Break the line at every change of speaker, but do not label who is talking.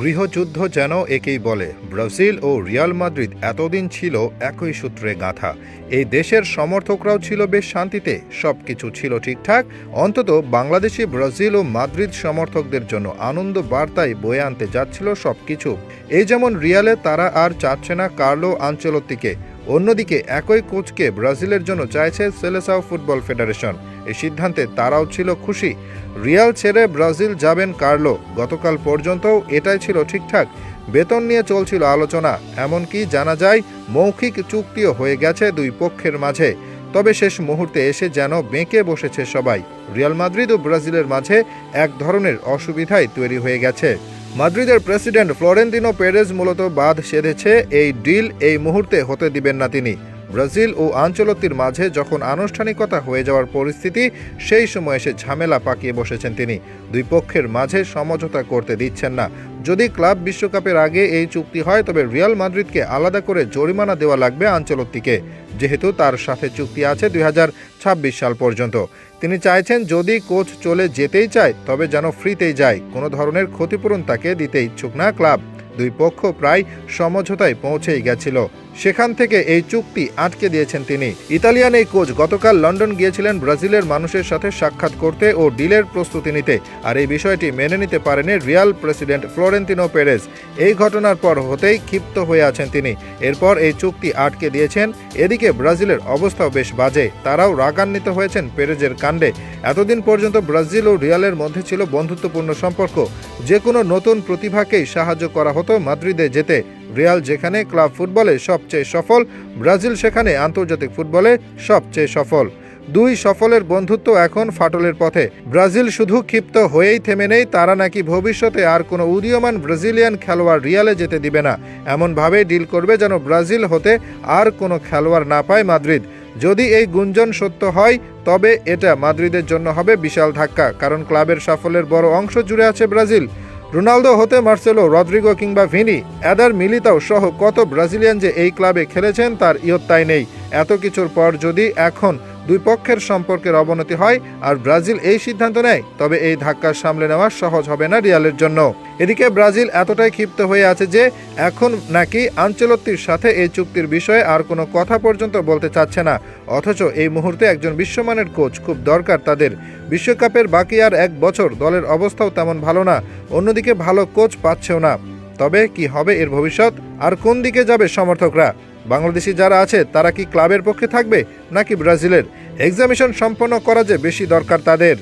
গৃহযুদ্ধ যেন একেই বলে। ব্রাজিল ও রিয়াল মাদ্রিদ এতদিন ছিল একই সূত্রে গাঁথা। এই দেশের সমর্থকরাও ছিল বেশ শান্তিতে সব কিছু ছিল ঠিকঠাক। অন্তত বাংলাদেশি ব্রাজিল ও মাদ্রিদ সমর্থকদের জন্য আনন্দ বার্তায় বয়ে আনতে যাচ্ছিল সব কিছু এই যেমন রিয়ালে তারা আর চাচ্ছে না কার্লো আঞ্চলত্তিকে। অন্যদিকে, একই কোচকে ব্রাজিলের জন্য চাইছে সেলেসাও ফুটবল ফেডারেশন। এই সিদ্ধান্তে তারাও ছিল খুশি। রিয়াল ছেড়ে ব্রাজিল যাবেন কার্লো। গতকাল পর্যন্তও এটাই ছিল ঠিকঠাক। বেতন নিয়ে চলছিল আলোচনা। এমনকি জানা যায়, মৌখিক চুক্তিও হয়ে গেছে দুই পক্ষের মাঝে। তবে শেষ মুহূর্তে এসে যেন বেঁকে বসেছে সবাই। রিয়াল মাদ্রিদ ও ব্রাজিলের মাঝে এক ধরনের অসুবিধাই তৈরি হয়ে গেছে। মাদ্রিদের প্রেসিডেন্ট ফ্লোরেন্তিনো পেরেজ মূলত বাদ সেধেছে, এই ডিল এই মুহূর্তে হতে দিবেন না তিনি। ব্রাজিল ও আঞ্চলতির মাঝে যখন আনুষ্ঠানিকতা হয়ে যাওয়ার পরিস্থিতি, সেই সময় এসে ঝামেলা পাকিয়ে বসেছেন তিনি। দুই পক্ষের মাঝে সমঝোতা করতে দিচ্ছেন না। যদি ক্লাব বিশ্বকাপের আগে এই চুক্তি হয়, তবে রিয়াল মাদ্রিদকে আলাদা করে জরিমানা দেওয়া লাগবে আঞ্চলত্তিকে, যেহেতু তার সাথে চুক্তি আছে দুই হাজার ছাব্বিশ সাল পর্যন্ত। তিনি চাইছেন যদি কোচ চলে যেতেই চায়, তবে যেন ফ্রিতেই যায়। কোনো ধরনের ক্ষতিপূরণ তাকে দিতে ইচ্ছুক না ক্লাব। দুই পক্ষ প্রায় সমঝোতায় পৌঁছেই গেছিল। সেখান থেকে এই চুক্তি আটকে দিয়েছেন তিনি। ইতালিয়ান এই কোচ গতকাল লন্ডন গিয়েছিলেন ব্রাজিলের মানুষের সাথে সাক্ষাৎ করতে ও ডিলের প্রস্তুতি নিতে। আর এই বিষয়টি মেনে নিতে পারেনি রিয়াল প্রেসিডেন্ট ফ্লোরেন্তিনো পেরেজ। এই ঘটনার পর হতেই ক্ষিপ্ত হয়ে আছেন তিনি। এরপর এই চুক্তি আটকে দিয়েছেন। এদিকে ব্রাজিলের অবস্থাও বেশ বাজে। তারাও রাগান্বিত হয়েছেন পেরেজের কাণ্ডে। এতদিন পর্যন্ত ব্রাজিল ও রিয়ালের মধ্যে ছিল বন্ধুত্বপূর্ণ সম্পর্ক। যে কোনো নতুন প্রতিভাকেই সাহায্য করা হতো মাদ্রিদে যেতে। রিয়াল যেখানে ক্লাব ফুটবলে সবচেয়ে সফল, ব্রাজিল সেখানে আন্তর্জাতিক ফুটবলে সবচেয়ে সফল। দুই সফলের বন্ধুত্ব এখন ফাটলের পথে। ব্রাজিল শুধু ক্ষিপ্ত হয়েই থেমে নেই, তারা নাকি ভবিষ্যতে আর কোনো উদীয়মান ব্রাজিলিয়ান খেলোয়াড় রিয়ালে যেতে দিবে না। এমনভাবে ডিল করবে যেন ব্রাজিল হতে আর কোনো খেলোয়াড় না পায় মাদ্রিদ। যদি এই গুঞ্জন সত্য হয়, তবে এটা মাদ্রিদের জন্য হবে বিশাল ধাক্কা, কারণ ক্লাবের সাফল্যের বড় অংশ জুড়ে আছে ব্রাজিল। রোনালদো হতে মার্সেলো, রদ্রিগো কিংবা ভিনি অ্যাদার মিলিতাও সহ কত ব্রাজিলিয়ান যে এই ক্লাবে খেলেছেন তার ইয়ত্তাই নেই। এত কিছুর পর যদি এখন দুই পক্ষের সম্পর্কের অবনতি হয় আর ব্রাজিল এই সিদ্ধান্ত নেয়, তবে এই ধাক্কা সামলে নেওয়া সহজ হবে না রিয়ালের জন্য। এদিকে ব্রাজিল এতটাই ক্ষিপ্ত হয়ে আছে যে এখন নাকি আঞ্চলত্তির সাথে এই চুক্তির বিষয়ে আর কোনো কথা পর্যন্ত বলতে চাচ্ছে না। অথচ এই মুহূর্তে একজন বিশ্বমানের কোচ খুব দরকার তাদের। বিশ্বকাপের বাকি আর এক বছর দলের অবস্থাও তেমন ভালো না, অন্যদিকে ভালো কোচ পাচ্ছেও না। তবে কি হবে এর ভবিষ্যৎ? আর কোন দিকে যাবে সমর্থকরা? বাংলাদেশি যারা আছে, তারা কি ক্লাবের পক্ষে থাকবে নাকি ব্রাজিলের? এক্সামিশন সম্পন্ন করা যে বেশি দরকার তাদের।